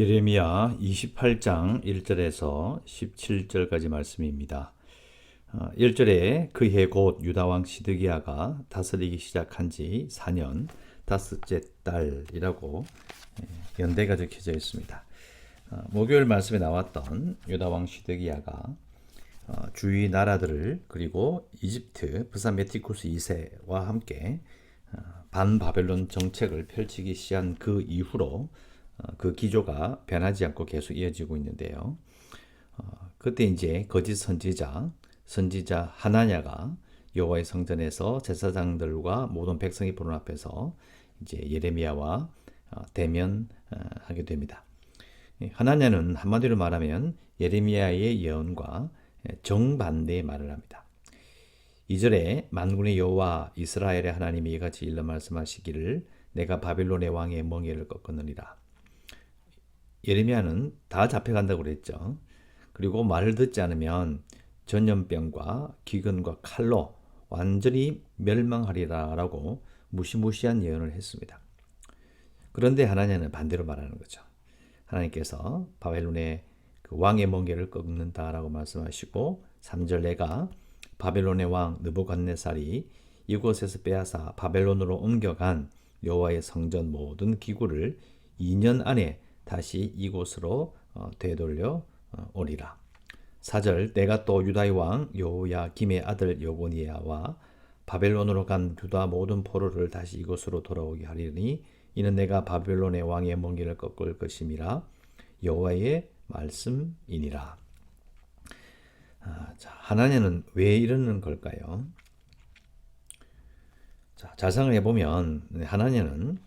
예레미야 28장 1절에서 17절까지 말씀입니다. 1절에 그해 곧 유다왕 시드기야가 다스리기 시작한 지 4년 다섯째 달이라고 예, 연대가 적혀져 있습니다. 어, 목요일 말씀에 나왔던 유다왕 시드기야가 어, 주위 나라들을 그리고 이집트 부산 메티쿠스 2세와 함께 어, 반바벨론 정책을 펼치기 시작한 그 이후로 그 기조가 변하지 않고 계속 이어지고 있는데요. 그때 이제 거짓 선지자, 선지자 하나냐가 여호와의 성전에서 제사장들과 모든 백성이 보는 앞에서 이제 예레미야와 대면하게 됩니다. 하나냐는 한마디로 말하면 예레미야의 예언과 정반대의 말을 합니다. 2절에 만군의 여호와 이스라엘의 하나님이 이같이 일러 말씀하시기를 내가 바빌론의 왕의 멍에를 꺾었느니라. 예레미야는 다 잡혀간다고 그랬죠. 그리고 말을 듣지 않으면 전염병과 기근과 칼로 완전히 멸망하리라라고 무시무시한 예언을 했습니다. 그런데 하나님은 반대로 말하는 거죠. 하나님께서 바벨론의 그 왕의 멍게를 꺾는다라고 말씀하시고 3절 내가 바벨론의 왕 느부갓네살이 이곳에서 빼앗아 바벨론으로 옮겨간 여호와의 성전 모든 기구를 2년 안에 다시 이곳으로 어, 되돌려 어, 오리라. 4절 내가 또 유다의 왕 여호야 김의 아들 여고니아와 바벨론으로 간 유다 모든 포로를 다시 이곳으로 돌아오게 하리니 이는 내가 바벨론의 왕의 멍기를 꺾을 것임이라 여호와의 말씀이니라. 아, 자, 하나님은 왜 이러는 걸까요? 자, 자상을 해보면 하나님은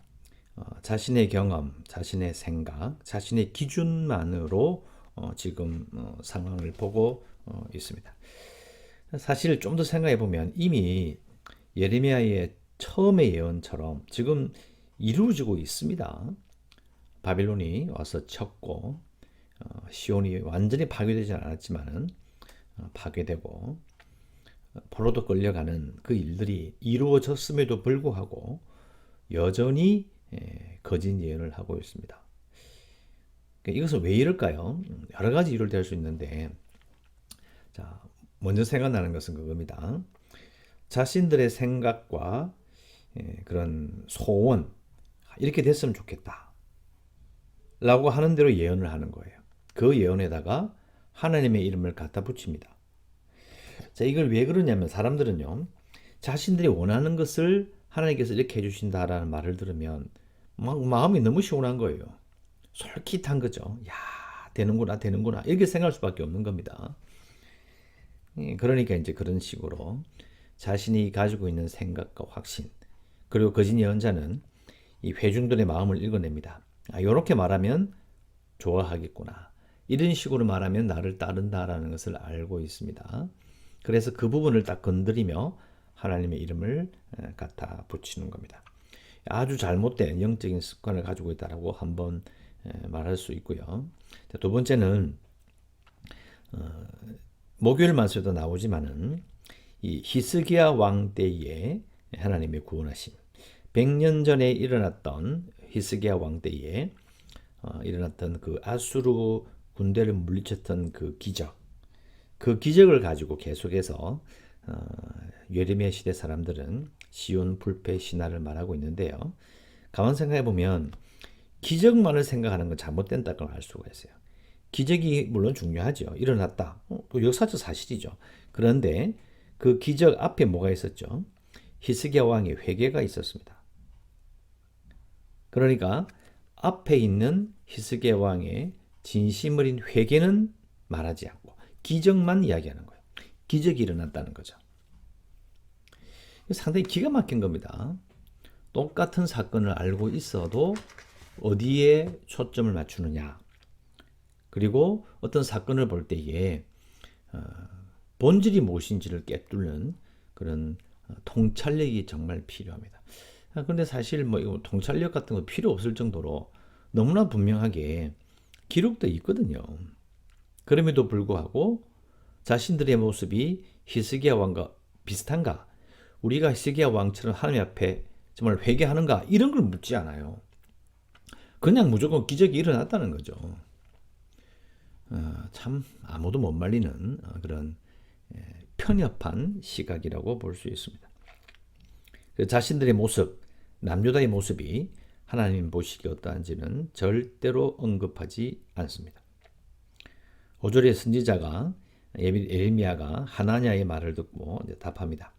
어, 자신의 경험, 자신의 생각, 자신의 기준만으로 어, 지금 어, 상황을 보고 어, 있습니다. 사실 좀 더 생각해 보면 이미 예레미야의 처음의 예언처럼 지금 이루어지고 있습니다. 바빌론이 와서 쳤고 어, 시온이 완전히 파괴되지 않았지만은 어, 파괴되고 포로도 끌려가는 그 일들이 이루어졌음에도 불구하고 여전히 예, 거짓 예언을 하고 있습니다. 그러니까 이것은 왜 이럴까요? 여러 가지 이유를 댈 수 있는데, 자, 먼저 생각나는 것은 그겁니다. 자신들의 생각과 예, 그런 소원, 이렇게 됐으면 좋겠다. 라고 하는 대로 예언을 하는 거예요. 그 예언에다가 하나님의 이름을 갖다 붙입니다. 자, 이걸 왜 그러냐면 사람들은요, 자신들이 원하는 것을 하나님께서 이렇게 해주신다라는 말을 들으면 막 마음이 너무 시원한 거예요. 솔깃한 거죠. 야, 되는구나, 되는구나. 이렇게 생각할 수밖에 없는 겁니다. 예, 그러니까 이제 그런 식으로 자신이 가지고 있는 생각과 확신, 그리고 거짓 예언자는 이 회중들의 마음을 읽어냅니다. 아, 이렇게 말하면 좋아하겠구나. 이런 식으로 말하면 나를 따른다라는 것을 알고 있습니다. 그래서 그 부분을 딱 건드리며 하나님의 이름을 갖다 붙이는 겁니다. 아주 잘못된 영적인 습관을 가지고 있다라고 한번 말할 수 있고요. 두 번째는 어, 목요일 말씀에도 나오지만은 이 히스기야 왕 때에 하나님의 구원하심. 100년 전에 일어났던 히스기야 왕 때에 어, 일어났던 그 아수르 군대를 물리쳤던 그 기적. 그 기적을 가지고 계속해서 어, 예레미야 시대 사람들은 시온 불패 신화를 말하고 있는데요. 가만 생각해 보면 기적만을 생각하는 건 잘못된다는 걸 알 수가 있어요. 기적이 물론 중요하죠. 일어났다. 어, 그 역사적 사실이죠. 그런데 그 기적 앞에 뭐가 있었죠? 히스기야 왕의 회개가 있었습니다. 그러니까 앞에 있는 히스기야 왕의 진심 어린 회개는 말하지 않고 기적만 이야기하는 거예요. 기적이 일어났다는 거죠. 상당히 기가 막힌 겁니다. 똑같은 사건을 알고 있어도 어디에 초점을 맞추느냐. 그리고 어떤 사건을 볼 때에 어, 본질이 무엇인지를 깨뚫는 그런 어, 통찰력이 정말 필요합니다. 아, 그런데 사실 뭐 이거 통찰력 같은 거 필요 없을 정도로 너무나 분명하게 기록돼 있거든요. 그럼에도 불구하고 자신들의 모습이 히스기야 왕과 비슷한가? 우리가 히스기야 왕처럼 하나님 앞에 정말 회개하는가? 이런 걸 묻지 않아요. 그냥 무조건 기적이 일어났다는 거죠. 어, 참 아무도 못 말리는 어, 그런 예, 편협한 시각이라고 볼 수 있습니다. 그 자신들의 모습, 남유다의 모습이 하나님 보시기 어떠한지는 절대로 언급하지 않습니다. 5절의 선지자가 에르미야가 하나냐의 말을 듣고 답합니다.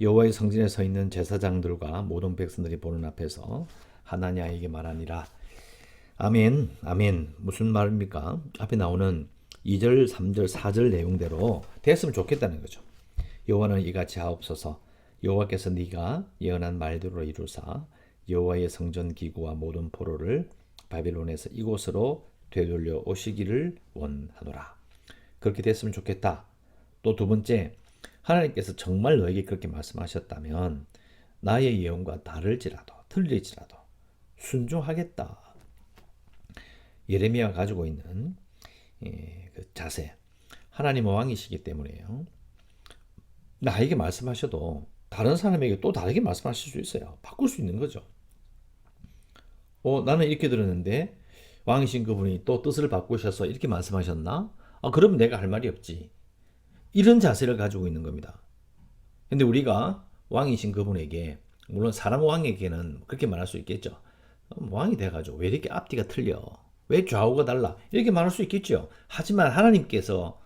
여호와의 성전에 서 있는 제사장들과 모든 백성들이 보는 앞에서 하나냐에게 말하니라. 아멘, 아멘. 무슨 말입니까? 앞에 나오는 2절, 3절, 4절 내용대로 됐으면 좋겠다는 거죠. 여호와는 이같이 하옵소서. 여호와께서 네가 예언한 말대로 이루사 여호와의 성전 기구와 모든 포로를 바빌론에서 이곳으로 되돌려 오시기를 원하노라. 그렇게 됐으면 좋겠다. 또 두 번째, 하나님께서 정말 너에게 그렇게 말씀하셨다면 나의 예언과 다를지라도 틀릴지라도 순종하겠다. 예레미야가 가지고 있는 예, 그 자세. 하나님은 왕이시기 때문에요. 나에게 말씀하셔도 다른 사람에게 또 다르게 말씀하실 수 있어요. 바꿀 수 있는 거죠. 어, 나는 이렇게 들었는데 왕이신 그분이 또 뜻을 바꾸셔서 이렇게 말씀하셨나? 아, 그러면 내가 할 말이 없지. 이런 자세를 가지고 있는 겁니다. 근데 우리가 왕이신 그분에게 물론 사람 왕에게는 그렇게 말할 수 있겠죠. 어, 왕이 돼가지고 왜 이렇게 앞뒤가 틀려? 왜 좌우가 달라? 이렇게 말할 수 있겠죠. 하지만 하나님께서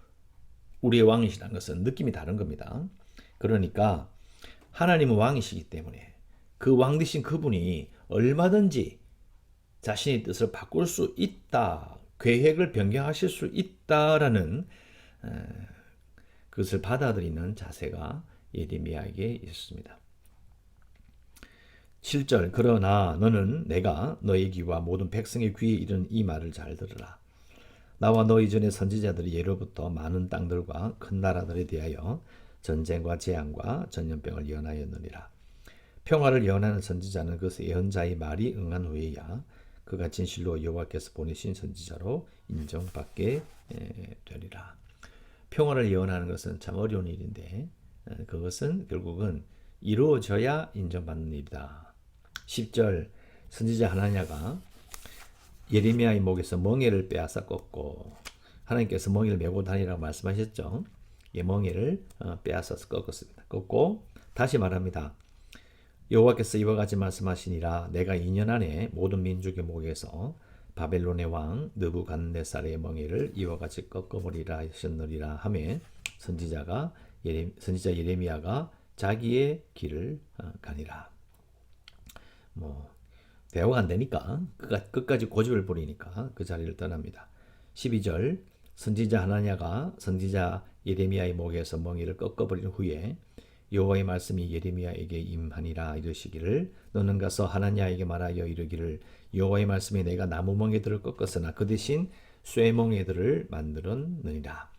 우리의 왕이시라는 것은 느낌이 다른 겁니다. 그러니까 하나님은 왕이시기 때문에 그 왕 되신 그분이 얼마든지 자신의 뜻을 바꿀 수 있다. 계획을 변경하실 수 있다라는 그것을 받아들이는 자세가 예레미야에게 있습니다. 7절 그러나 너는 내가 너의 귀와 모든 백성의 귀에 이른 이 말을 잘 들으라. 나와 너 이전의 선지자들이 예로부터 많은 땅들과 큰 나라들에 대하여 전쟁과 재앙과 전염병을 예언하였느니라. 평화를 예언하는 선지자는 그 예언자의 말이 응한 후에야 그가 진실로 여호와께서 보내신 선지자로 인정받게 되리라. 평화를 예언하는 것은 참 어려운 일인데 그것은 결국은 이루어져야 인정받는 일이다. 10절 선지자 하나냐가 예레미야의 목에서 멍에를 빼앗아 꺾고 하나님께서 멍에를 메고 다니라고 말씀하셨죠. 예, 멍에를 어, 빼앗아서 꺾었습니다. 꺾고 다시 말합니다. 여호와께서 이와 같이 말씀하시니라 내가 2년 안에 모든 민족의 목에서 바벨론의 왕 느부갓네살의 멍에를 이와 같이 꺾어버리라 하셨느니라 하매 선지자가 예레, 선지자 예레미야가 자기의 길을 어, 가니라. 뭐 대화가 안 되니까 끝까지 고집을 부리니까 그 자리를 떠납니다. 12절 선지자 하나냐가 선지자 예레미야의 목에서 멍이를 꺾어버린 후에 여호와의 말씀이 예레미야에게 임하니라 이르시기를 너는 가서 하나냐에게 말하여 이르기를 여호와의 말씀이 내가 나무 멍에들을 꺾었으나 그 대신 쇠 멍에들을 만들었느니라.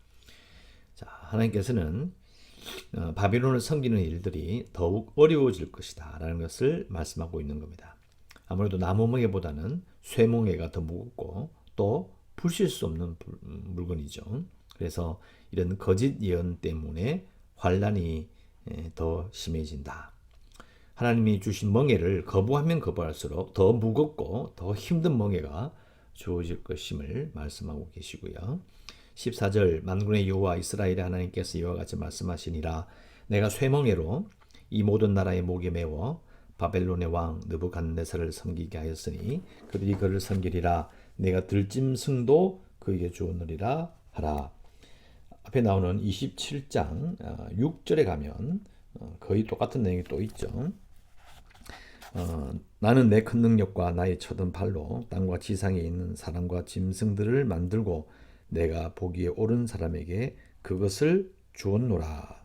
자 하나님께서는 어, 바빌론을 섬기는 일들이 더욱 어려워질 것이다 라는 것을 말씀하고 있는 겁니다. 아무래도 나무멍에보다는 쇠멍에가 더 무겁고 또 부실 수 없는 물건이죠. 그래서 이런 거짓 예언 때문에 환란이 더 심해진다. 하나님이 주신 멍에를 거부하면 거부할수록 더 무겁고 더 힘든 멍에가 주어질 것임을 말씀하고 계시고요. 14절 만군의 여호와 이스라엘의 하나님께서 이와 같이 말씀하시니라 내가 쇠멍에로 이 모든 나라의 목에 메워 바벨론의 왕 느부갓네살을 섬기게 하였으니 그들이 그를 섬기리라 내가 들짐승도 그에게 주었느리라 하라 앞에 나오는 27장 6절에 어, 가면 어, 거의 똑같은 내용이 또 있죠. 어, 나는 내 큰 능력과 나의 쳐든 팔로 땅과 지상에 있는 사람과 짐승들을 만들고 내가 보기에 옳은 사람에게 그것을 주었노라.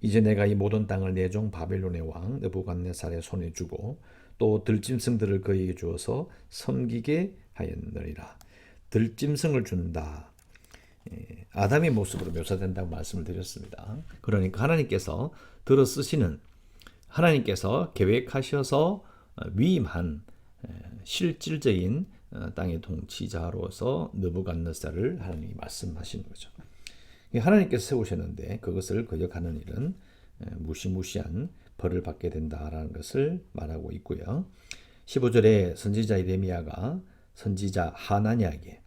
이제 내가 이 모든 땅을 내 종 바벨론의 왕 느부갓네살의 손에 주고 또 들짐승들을 그에게 주어서 섬기게 하였느니라. 들짐승을 준다. 예, 아담의 모습으로 묘사된다고 말씀을 드렸습니다. 그러니까 하나님께서 들어 쓰시는 하나님께서 계획하셔서 위임한 실질적인 어, 땅의 통치자로서 느부갓네살을 하나님이 말씀하시는 거죠. 하나님께서 세우셨는데 그것을 거역하는 일은 무시무시한 벌을 받게 된다라는 것을 말하고 있고요. 15절에 선지자 이레미야가 선지자 하나니에게 예,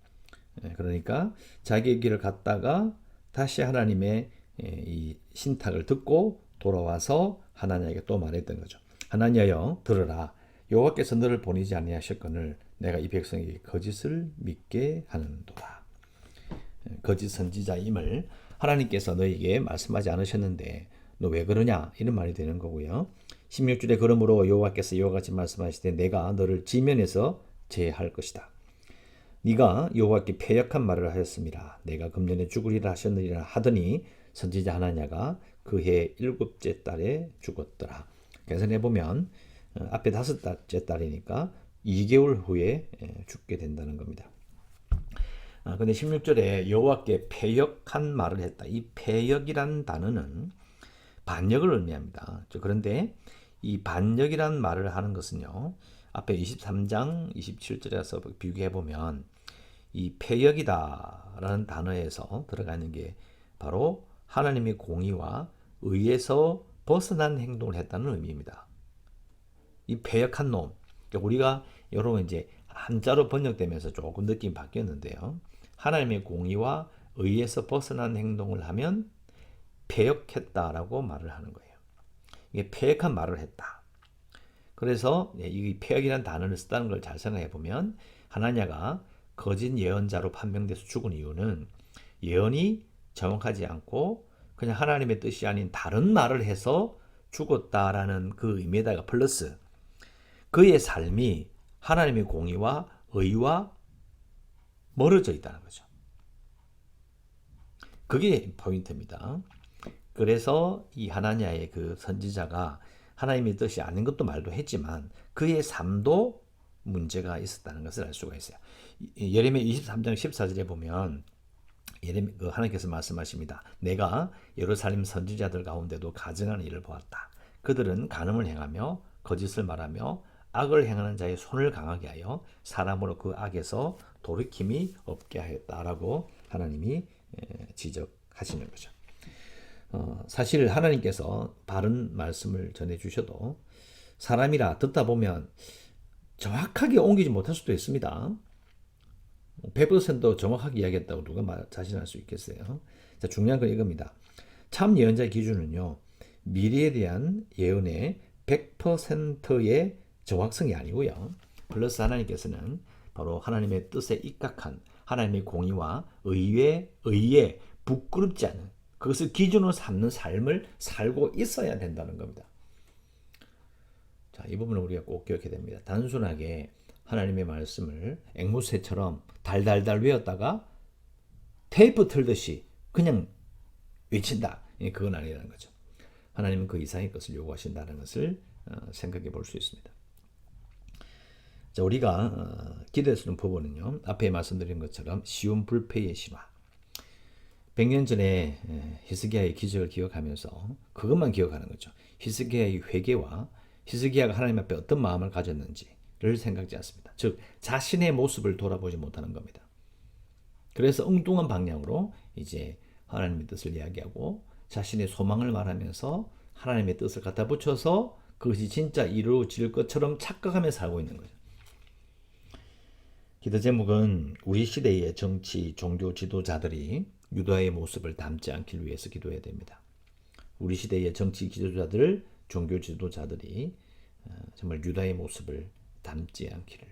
그러니까 자기의 길을 갔다가 다시 하나님의 예, 이 신탁을 듣고 돌아와서 하나님에게 또 말했던 거죠. 하나님여 들으라 여호와께서 너를 보내지 아니하셨거늘 내가 이 백성에게 거짓을 믿게 하는도다. 예, 거짓 선지자임을 하나님께서 너에게 말씀하지 않으셨는데 너 왜 그러냐 이런 말이 되는 거고요. 16절에 그러므로 여호와께서 이와 같이 말씀하시되 내가 너를 지면에서 제할 것이다. 네가 여호와께 패역한 말을 하였습니다. 내가 금년에 죽으리라 하셨느니라 하더니 선지자 하나냐가 그해 일곱째 달에 죽었더라. 계산해 보면 어, 앞에 다섯째 달이니까 2개월 후에 에, 죽게 된다는 겁니다. 아, 근데 16절에 여호와께 패역한 말을 했다. 이 패역이란 단어는 반역을 의미합니다. 저 그런데 이 반역이란 말을 하는 것은요. 앞에 23장 27절에서 비교해 보면 이 패역이다라는 단어에서 들어가 있는 게 바로 하나님의 공의와 의에서 벗어난 행동을 했다는 의미입니다. 이 패역한 놈. 그러니까 우리가 여러분 이제 한자로 번역되면서 조금 느낌이 바뀌었는데요. 하나님의 공의와 의에서 벗어난 행동을 하면 패역했다라고 말을 하는 거예요. 이게 패역한 말을 했다. 그래서 예, 이 패역이라는 단어를 쓰다는 걸 잘 생각해 보면 하나냐가 거짓 예언자로 판명돼서 죽은 이유는 예언이 정확하지 않고 그냥 하나님의 뜻이 아닌 다른 말을 해서 죽었다라는 그 의미에다가 플러스 그의 삶이 하나님의 공의와 의와 멀어져 있다는 거죠. 그게 포인트입니다. 그래서 이 하나냐의 그 선지자가 하나님의 뜻이 아닌 것도 말도 했지만 그의 삶도 문제가 있었다는 것을 알 수가 있어요. 예레미야 23장 14절에 보면 예레미 그 하나님께서 말씀하십니다. 내가 예루살렘 선지자들 가운데도 가증하는 일을 보았다. 그들은 간음을 행하며 거짓을 말하며 악을 행하는 자의 손을 강하게 하여 사람으로 그 악에서 돌이킴이 없게 하였다라고 하나님이 지적하시는 거죠. 어, 사실 하나님께서 바른 말씀을 전해 주셔도 사람이라 듣다 보면 정확하게 옮기지 못할 수도 있습니다. 100% 정확하게 이야기했다고 누가 말, 자신할 수 있겠어요? 자, 중요한 건 이겁니다. 참 예언자의 기준은요, 미래에 대한 예언의 100%의 정확성이 아니고요. 플러스 하나님께서는 바로 하나님의 뜻에 입각한 하나님의 공의와 의에, 의에 부끄럽지 않은 그것을 기준으로 삼는 삶을 살고 있어야 된다는 겁니다. 자, 이 부분을 우리가 꼭 기억해야 됩니다. 단순하게 하나님의 말씀을 앵무새처럼 달달달 외웠다가 테이프 틀듯이 그냥 외친다. 그건 아니라는 거죠. 하나님은 그 이상의 것을 요구하신다는 것을 어, 생각해 볼 수 있습니다. 자, 우리가 어, 있는 부분은요. 앞에 말씀드린 것처럼 쉬운 불패의 신화. 100년 전에 히스기야의 기적을 기억하면서 그것만 기억하는 거죠. 히스기야의 회개와 히스기야가 하나님 앞에 어떤 마음을 가졌는지를 생각지 않습니다. 즉 자신의 모습을 돌아보지 못하는 겁니다. 그래서 엉뚱한 방향으로 이제 하나님의 뜻을 이야기하고 자신의 소망을 말하면서 하나님의 뜻을 갖다 붙여서 그것이 진짜 이루어질 것처럼 착각하며 살고 있는 거죠. 기도 제목은 우리 시대의 정치, 종교 지도자들이 유다의 모습을 담지 않기 위해서 기도해야 됩니다. 우리 시대의 정치 지도자들, 종교 지도자들이 어, 정말 유다의 모습을 담지 않기를.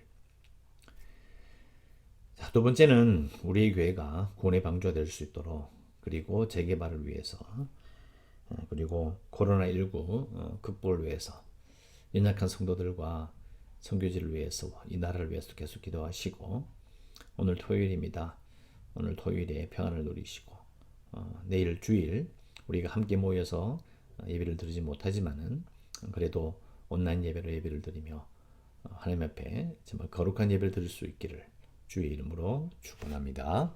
자, 두 번째는 우리 교회가 구원의 방주가 될 수 있도록 그리고 재개발을 위해서 어, 그리고 코로나19 어, 극복을 위해서 연약한 성도들과 선교지를 위해서 이 나라를 위해서 계속 기도하시고 오늘 토요일입니다. 오늘 토요일에 평안을 누리시고 어, 내일 주일 우리가 함께 모여서 예배를 드리지 못하지만은 그래도 온라인 예배로 예배를 드리며 어, 하나님 앞에 정말 거룩한 예배를 드릴 수 있기를 주의 이름으로 축원합니다.